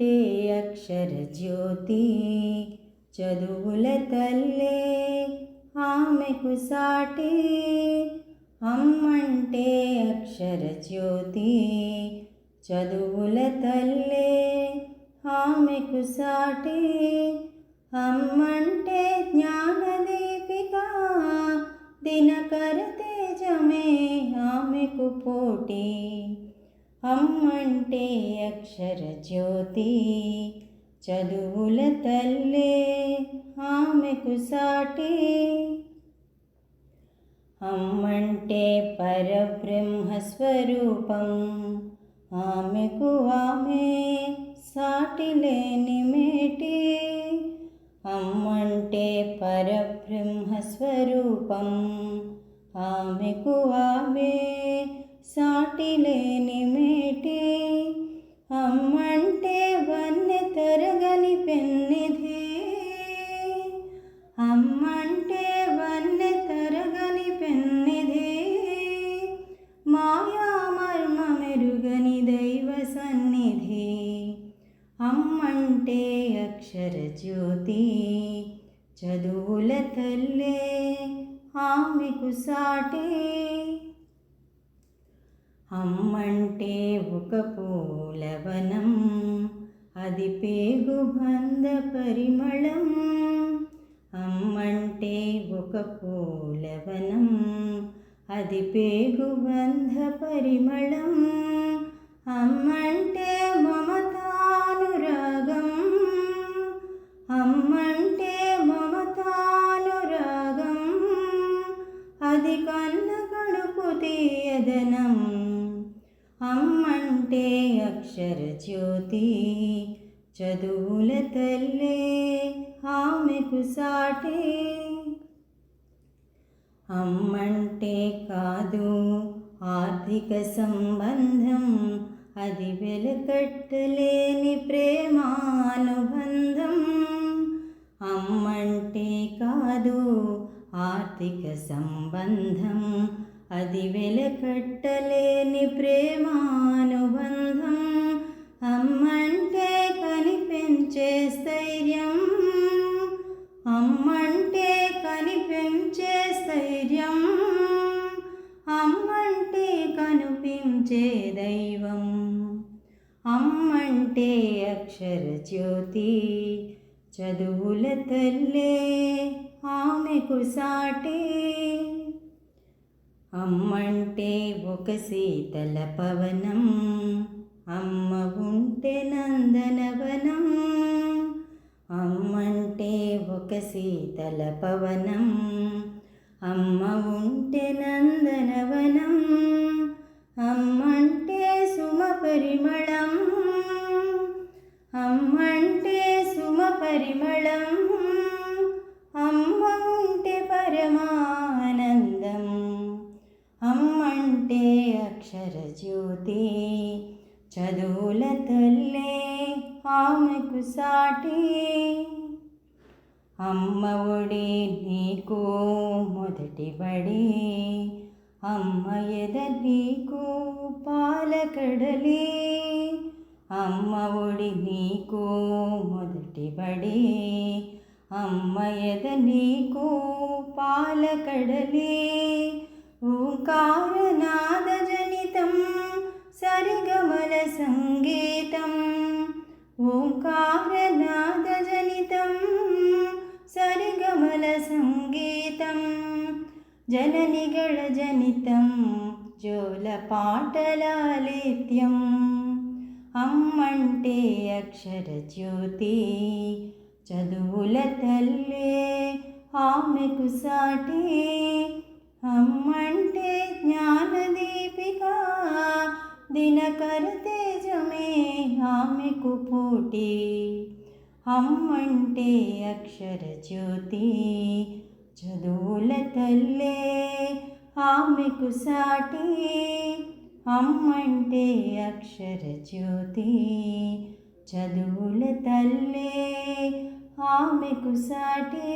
అంటే అక్షర జ్యోతి. చదువుల తల్లే ఆమెకు సాటి. అమ్మంటే అక్షర జ్యోతి. చదువుల తల్లే ఆమెకు సాటి. అమ్మంటే జ్ఞానదీపిక. దినకర తేజమే ఆమెకు పోటీ. అమ్మంటే అక్షర జ్యోతి చదువుల తల్లే ఆమెకు సాటి. అమ్మంటే పరబ్రహ్మ స్వరూపం ఆమెకు ఆమె సాటి లేని మేటి. అమ్మంటే పరబ్రహ్మ స్వరూపం ఆమెకు ఆమె సాటి లేని మేటి అమ్మంటే వన్నె తరగని పెన్నిధి. అమ్మంటే వన్నె తరగని పెన్నిధి. మాయా మర్మ మెరుగని దైవ సన్నిధి. అమ్మంటే అక్షర జ్యోతి చదువుల తల్లే ఆమెకు సాటి. అమ్మంటే ఒక పూలవనం అది పేగు బంధ పరిమళం. అమ్మంటే ఒక పూలవనం అది పేగు బంధ పరిమళం. అమ్మంటే మమతానురాగం అమ్మంటే మమతానురాగం. అది కన్న కడుపు తీయదనం అంటే అక్షర జ్యోతి. చదువుల తల్లే ఆమెకు సాటి. అమ్మంటే కాదు ఆర్థిక సంబంధం అది వెలకట్టలేని ప్రేమానుబంధం. అమ్మంటే కాదు ఆర్థిక సంబంధం అది వెలకట్టలేని ప్రేమానుబంధం అమ్మంటే కనిపించే స్థైర్యం. అమ్మంటే కనిపించే స్థైర్యం. అమ్మంటే కనిపించే దైవం. అమ్మంటే అక్షర జ్యోతి. చదువుల తల్లే ఆమెకు సాటే. అమ్మంటే ఒక శీతల పవనం అమ్మ ఉంటే నందనవనం అమ్మంటే ఒక శీతల పవనం అమ్మ ఉంటే నందనవనం. జ్యోతి చదువుల తల్లే ఆమెకు సాటి. అమ్మ ఒడి నీకు మొదటి బడి అమ్మ ఎద నీకు పాలకడలి అమ్మ ఒడి నీకు మొదటి బడి అమ్మ ఎద నీకు పాలకడలి ఓంకారనాద జనితం సరిగమల సంగీతం ఓంకారనాదజనితం సరిగమల సంగీతం జననిగళ జనితం జోల పాటలాలిత్యం అమ్మంటే అక్షర జ్యోతి చదువుల తల్లే ఆమెకు సాటి అమ్మంటే జ్ఞానదీపిక దినకర తేజమే ఆమెకు పోటీ అమ్మంటే అక్షర జ్యోతి చదువుల తల్లే ఆమెకు సాటి అమ్మంటే అక్షర జ్యోతి చదువుల తల్లే ఆమెకు సాటే